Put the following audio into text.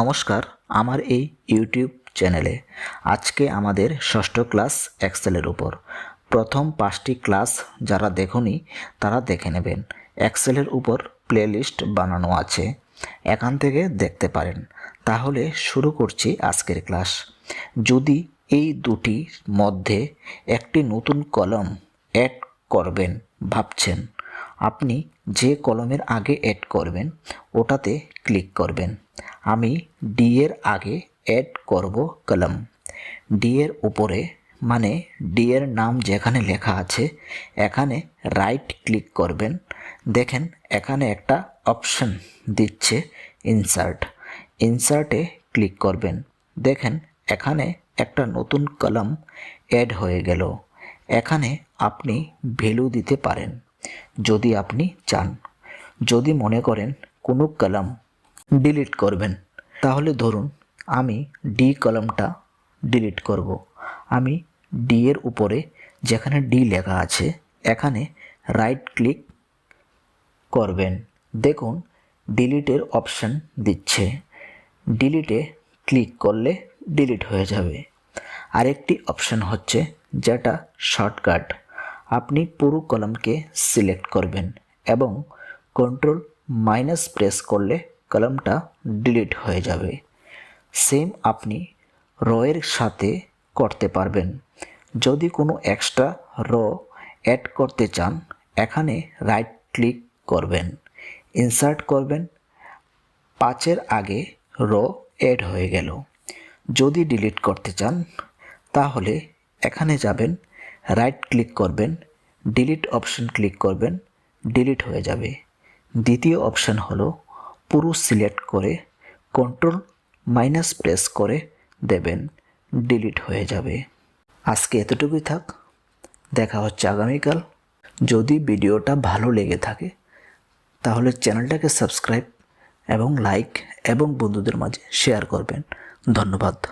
নমস্কার আমার এই ইউটিউব চ্যানেলে। আজকে আমাদের ষষ্ঠ ক্লাস এক্সেলের উপর। প্রথম পাঁচটি ক্লাস যারা দেখনি, তারা দেখে নেবেন। এক্সেলের উপর প্লেলিস্ট বানানো আছে। এখান থেকে দেখতে পারেন। তাহলে শুরু করছি আজকের ক্লাস। যদি এই দুটির মধ্যে একটি নতুন কলম অ্যাড করবেন, ভাবছেন, আপনি যে কলমের আগে অ্যাড করবেন, ওটাতে ক্লিক করবেন। আমি ডি এর আগে অ্যাড করব কলম। ডি এর উপরে মানে ডি এর নাম যেখানে লেখা আছে, এখানে রাইট ক্লিক করবেন। দেখেন, এখানে একটা অপশন দিচ্ছে ইনসার্ট ইনসার্টে ক্লিক করবেন। দেখেন, এখানে একটা নতুন কলম অ্যাড হয়ে গেল। এখানে আপনি ভ্যালু দিতে পারেন, যদি আপনি চান। যদি মনে করেন কোনো কলম ডিলিট করবেন। তাহলে ধরুন আমি ডি কলমটা ডিলিট করব। আমি ডি এর উপরে যেখানে ডি লেখা আছে, এখানে রাইট ক্লিক করবেন। দেখুন ডিলিটের অপশান দিচ্ছে। ডিলিটে ক্লিক করলে ডিলিট হয়ে যাবে। আরেকটি অপশান হচ্ছে যেটা শর্টকাট আপনি পুরো কলমকে সিলেক্ট করবেন এবং কন্ট্রোল মাইনাস প্রেস করলে কলমটা ডিলিট হয়ে যাবে। সেম আপনি রয়ের সাথে করতে পারবেন। যদি কোনো এক্সট্রা র অ্যাড করতে চান, এখানে রাইট ক্লিক করবেন। ইনসার্ট করবেন। পাঁচের আগে র অ্যাড হয়ে গেল। যদি ডিলিট করতে চান, তাহলে এখানে যাবেন রাইট ক্লিক করবেন ডিলিট অপশন ক্লিক করবেন ডিলিট হয়ে যাবে। দ্বিতীয় অপশন হলো পুরো সিলেক্ট করে কন্ট্রোল মাইনাস প্রেস করে দেবেন ডিলিট হয়ে যাবে। আজকে এতটুকুই থাক। দেখা হচ্ছে আগামীকাল। যদি ভিডিওটা ভালো লেগে থাকে, তাহলে চ্যানেলটাকে সাবস্ক্রাইব এবং লাইক এবং বন্ধুদের মাঝে শেয়ার করবেন। ধন্যবাদ।